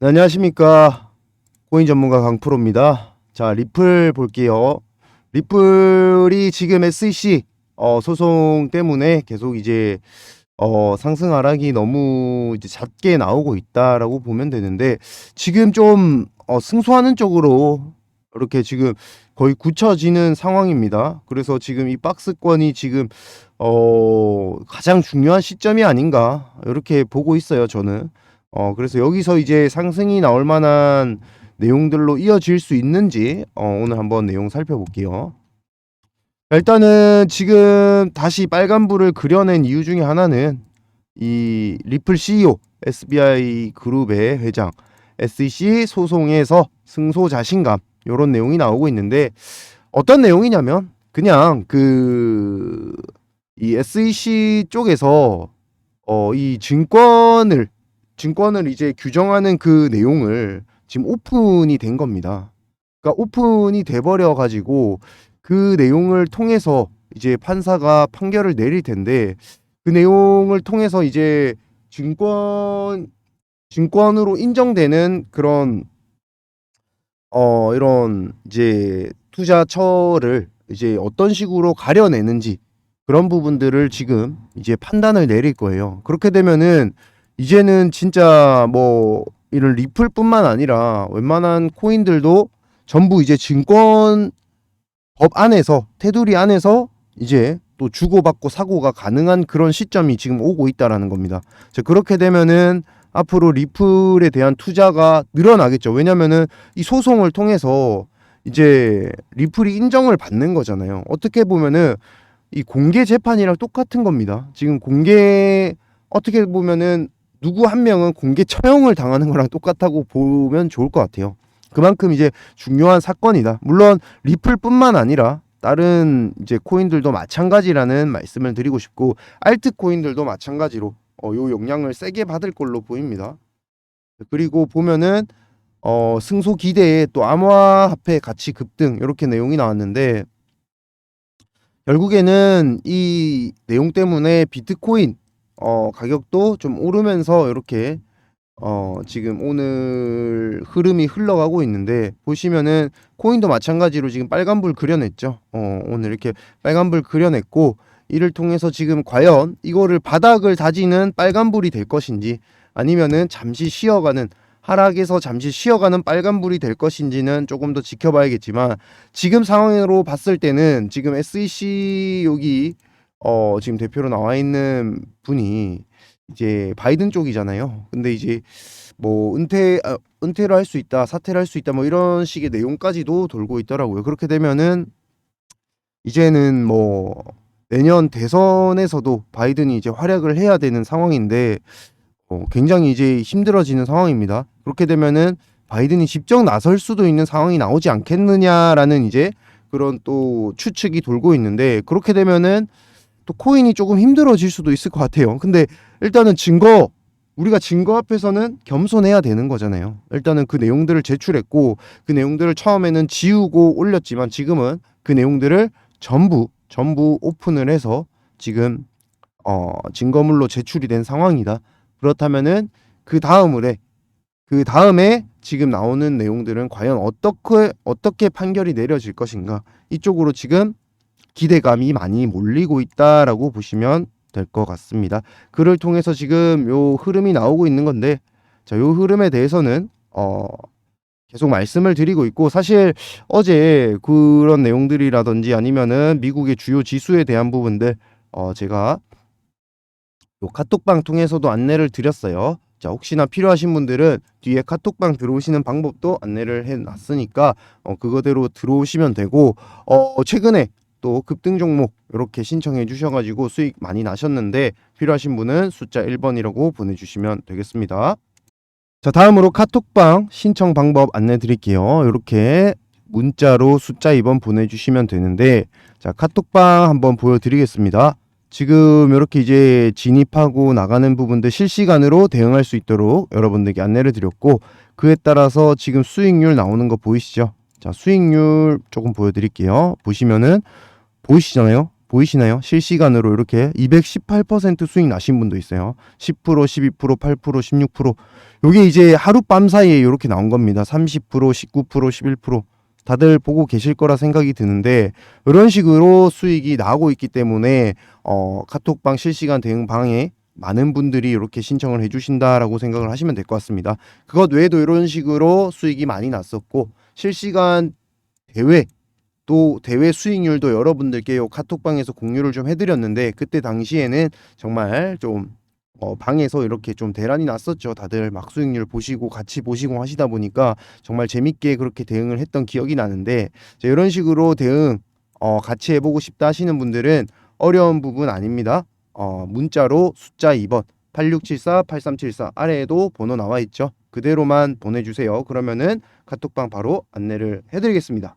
네, 안녕하십니까. 코인 전문가 강프로입니다. 자, 리플 볼게요. 리플이 지금 SEC 어, 소송 때문에 계속 이제 어, 상승 하락이 너무 이제 잦게 나오고 있다라고 보면 되는데 지금 좀 어, 승소하는 쪽으로 이렇게 지금 거의 굳혀지는 상황입니다. 그래서 지금 이 박스권이 지금 어, 가장 중요한 시점이 아닌가 이렇게 보고 있어요. 저는. 어, 그래서 여기서 이제 상승이 나올 만한 내용들로 이어질 수 있는지 어, 오늘 한번 내용 살펴볼게요. 일단은 지금 다시 빨간불을 그려낸 이유 중에 하나는 이 리플 CEO SBI 그룹의 회장 SEC 소송에서 승소 자신감 이런 내용이 나오고 있는데 어떤 내용이냐면 그냥 그 이 SEC 쪽에서 어 이 증권을 증권을 이제 규정하는 그 내용을 지금 오픈이 된 겁니다. 그러니까 오픈이 돼 버려 가지고 그 내용을 통해서 이제 판사가 판결을 내릴 텐데 그 내용을 통해서 이제 증권 증권으로 인정되는 그런 어 이런 이제 투자처를 이제 어떤 식으로 가려내는지 그런 부분들을 지금 이제 판단을 내릴 거예요. 그렇게 되면은 이제는 진짜 뭐 이런 리플뿐만 아니라 웬만한 코인들도 전부 이제 증권 법 안에서 테두리 안에서 이제 또 주고받고 사고가 가능한 그런 시점이 지금 오고 있다라는 겁니다. 자, 그렇게 되면은 앞으로 리플에 대한 투자가 늘어나겠죠. 왜냐면은 이 소송을 통해서 이제 리플이 인정을 받는 거잖아요. 어떻게 보면은 이 공개 재판이랑 똑같은 겁니다. 지금 공개 어떻게 보면은 누구 한 명은 공개 처형을 당하는 거랑 똑같다고 보면 좋을 것 같아요. 그만큼 이제 중요한 사건이다. 물론 리플뿐만 아니라 다른 이제 코인들도 마찬가지라는 말씀을 드리고 싶고 알트 코인들도 마찬가지로 어, 요 영향을 세게 받을 걸로 보입니다. 그리고 보면은 어, 승소 기대에 또 암호화폐 가치 급등 이렇게 내용이 나왔는데 결국에는 이 내용 때문에 비트코인 어, 가격도 좀 오르면서 이렇게 어, 지금 오늘 흐름이 흘러가고 있는데 보시면은 코인도 마찬가지로 지금 빨간불 그려냈죠. 어, 오늘 이렇게 빨간불 그려냈고 이를 통해서 지금 과연 이거를 바닥을 다지는 빨간불이 될 것인지 아니면은 잠시 쉬어가는 하락에서 잠시 쉬어가는 빨간불이 될 것인지는 조금 더 지켜봐야겠지만 지금 상황으로 봤을 때는 지금 SEC 여기 어 지금 대표로 나와 있는 분이 이제 바이든 쪽이잖아요. 근데 이제 뭐 은퇴 아, 은퇴를 할 수 있다, 사퇴를 할 수 있다, 뭐 이런 식의 내용까지도 돌고 있더라고요. 그렇게 되면은 이제는 뭐 내년 대선에서도 바이든이 이제 활약을 해야 되는 상황인데 어, 굉장히 이제 힘들어지는 상황입니다. 그렇게 되면은 바이든이 직접 나설 수도 있는 상황이 나오지 않겠느냐라는 이제 그런 또 추측이 돌고 있는데 그렇게 되면은 또 코인이 조금 힘들어질 수도 있을 것 같아요. 근데 일단은 증거 우리가 증거 앞에서는 겸손해야 되는 거잖아요. 일단은 그 내용들을 제출했고 그 내용들을 처음에는 지우고 올렸지만 지금은 그 내용들을 전부 전부 오픈을 해서 지금 어 증거물로 제출이 된 상황이다. 그렇다면은 그 다음을에 그 다음에 지금 나오는 내용들은 과연 어떻게 어떻게 판결이 내려질 것인가 이쪽으로 지금 기대감이 많이 몰리고 있다라고 보시면 될 것 같습니다. 그를 통해서 지금 요 흐름이 나오고 있는 건데 자, 요 흐름에 대해서는 어 계속 말씀을 드리고 있고 사실 어제 그런 내용들이라든지 아니면은 미국의 주요 지수에 대한 부분들 어 제가 요 카톡방 통해서도 안내를 드렸어요. 자, 혹시나 필요하신 분들은 뒤에 카톡방 들어오시는 방법도 안내를 해 놨으니까 어 그거대로 들어오시면 되고 어 최근에 또 급등 종목 이렇게 신청해 주셔가지고 수익 많이 나셨는데 필요하신 분은 숫자 1번이라고 보내주시면 되겠습니다. 자 다음으로 카톡방 신청 방법 안내 드릴게요. 이렇게 문자로 숫자 2번 보내주시면 되는데 자 카톡방 한번 보여드리겠습니다. 지금 이렇게 이제 진입하고 나가는 부분들 실시간으로 대응할 수 있도록 여러분들께 안내를 드렸고 그에 따라서 지금 수익률 나오는 거 보이시죠? 자 수익률 조금 보여드릴게요. 보시면은 보이시잖아요. 보이시나요? 실시간으로 이렇게 218% 수익 나신 분도 있어요. 10%, 12%, 8%, 16%. 요게 이제 하룻밤 사이에 이렇게 나온 겁니다. 30%, 19%, 11%. 다들 보고 계실 거라 생각이 드는데 이런 식으로 수익이 나오고 있기 때문에 어, 카톡방 실시간 대응 방에 많은 분들이 이렇게 신청을 해주신다라고 생각을 하시면 될 것 같습니다. 그것 외에도 이런 식으로 수익이 많이 났었고 실시간 대회 또 대회 수익률도 여러분들께 요 카톡방에서 공유를 좀 해드렸는데 그때 당시에는 정말 좀 어, 방에서 이렇게 좀 대란이 났었죠. 다들 막 수익률 보시고 같이 보시고 하시다 보니까 정말 재밌게 그렇게 대응을 했던 기억이 나는데 이런 식으로 대응 어, 같이 해보고 싶다 하시는 분들은 어려운 부분 아닙니다. 어, 문자로 숫자 2번 8674-8374 아래에도 번호 나와 있죠. 그대로만 보내주세요. 그러면은 카톡방 바로 안내를 해드리겠습니다.